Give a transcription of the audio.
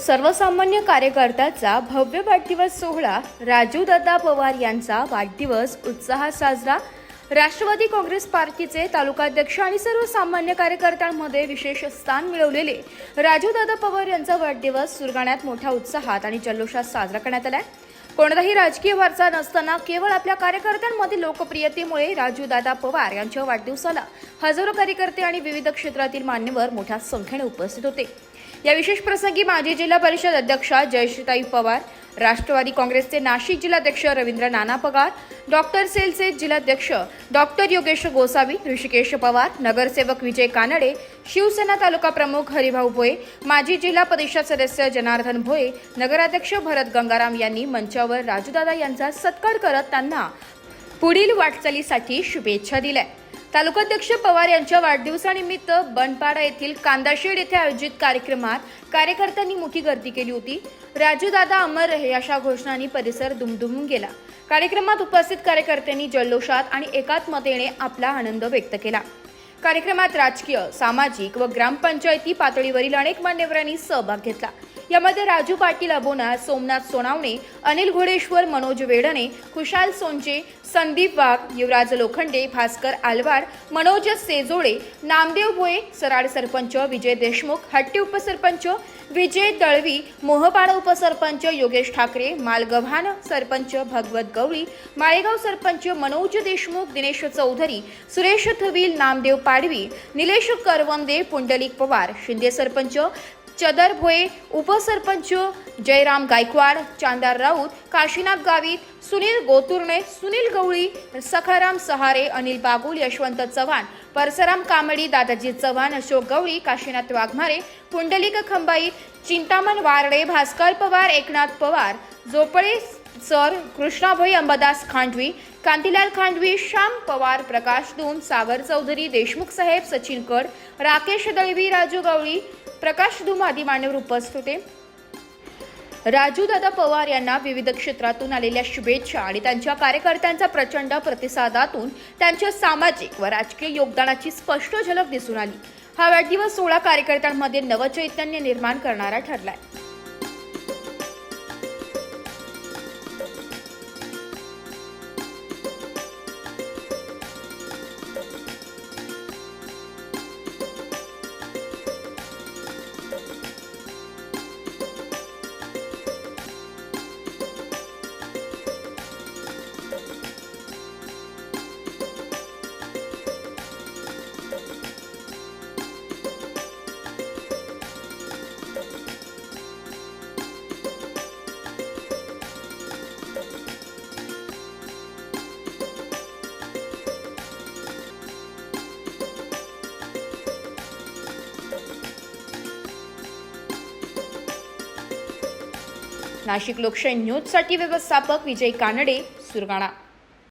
सर्वसामान्य कार्यकर्त्याचा भव्य वाढदिवस सोहळा राजू दादा पवार यांचा वाढदिवस उत्साहात साजरा. राष्ट्रवादी काँग्रेस पार्टीचे तालुकाध्यक्ष आणि सर्वसामान्य कार्यकर्त्यांमध्ये विशेष स्थान मिळवलेले राजूदादा पवार यांचा वाढदिवस सुरगाण्यात मोठ्या उत्साहात आणि जल्लोषात साजरा करण्यात आलाय. कोणताही राजकीय वारसा नसताना केवळ आपल्या कार्यकर्त्यांमध्ये लोकप्रियतेमुळे राजूदादा पवार यांच्या वाढदिवसाला हजारो कार्यकर्ते आणि विविध क्षेत्रातील मान्यवर मोठ्या संख्येने उपस्थित होते. या विशेष प्रसंगी माजी जिल्हा परिषद अध्यक्षा जयश्रीताई पवार राष्ट्रवादी काँग्रेसचे नाशिक जिल्हाध्यक्ष रवींद्र नाना पगार डॉक्टर सेलचे जिल्हाध्यक्ष डॉक्टर योगेश गोसावी ऋषिकेश पवार नगरसेवक विजय कानडे शिवसेना तालुका प्रमुख हरिभाऊ भोये माजी जिल्हा परिषद सदस्य जनार्दन भोये नगराध्यक्ष भरत गंगाराम यांनी मंचावर राजूदादा यांचा सत्कार करत त्यांना पुढील वाटचालीसाठी शुभेच्छा दिल्या. तालुकाध्यक्ष पवार यांच्या वाढदिवसानिमित्त बनपाडा येथील कांदाशेड येथे आयोजित कार्यक्रमात कार्यकर्त्यांनी मोठी गर्दी केली होती. राजूदादा अमर रहे अशा घोषणांनी परिसर दुमदुमून गेला. कार्यक्रमात उपस्थित कार्यकर्त्यांनी जल्लोषात आणि एकात्मतेने आपला आनंद व्यक्त केला. कार्यक्रमात राजकीय सामाजिक व ग्रामपंचायती पातळीवरील अनेक मान्यवरांनी सहभाग घेतला. यामध्ये राजू पाटील अबोना सोमनाथ सोनावणे अनिल घोडेश्वर मनोज वेडणे खुशाल सोनचे संदीप वाघ युवराज लोखंडे भास्कर आलवार मनोज सेजोळे नामदेव भोये सराड सरपंच विजय देशमुख हट्टी उपसरपंच विजय दळवी मोहपाडा उपसरपंच योगेश ठाकरे मालगव्हाण सरपंच भगवत गवळी माळेगाव सरपंच मनोज देशमुख दिनेश चौधरी सुरेश थवील नामदेव पाडवी निलेश करवंदे पुंडलिक पवार शिंदे सरपंच चदर भोये उपसरपंच जयराम गायकवाड चांदार राऊत काशीनाथ गावित सुनील गोतुर्णे सुनील गवळी सखाराम सहारे अनिल बागुल यशवंत चव्हाण परसराम कामडी दादाजी चव्हाण अशोक गवळी काशीनाथ वाघमारे पुंडलिक खंबाई चिंतामण वारडे भास्कर पवार एकनाथ पवार झोपळे सर कृष्णाभाई अंबादास खांडवी कांतीलाल खांडवी श्याम पवार प्रकाश धूम सागर चौधरी देशमुख साहेब सचिन कड राकेश दळवी राजू गवळी प्रकाश धूम आदी मान्यवर उपस्थित होते राजूदादा पवार यांना विविध क्षेत्रातून आलेल्या शुभेच्छा आणि त्यांच्या कार्यकर्त्यांचा प्रचंड प्रतिसादातून त्यांच्या सामाजिक व राजकीय योगदानाची स्पष्ट झलक दिसून आली. हा वाढदिवस सोळा कार्यकर्त्यांमध्ये नवचैतन्य निर्माण करणारा ठरलाय. नाशिक लोकशाही न्यूजसाठी व्यवस्थापक विजय कानडे सुरगाणा.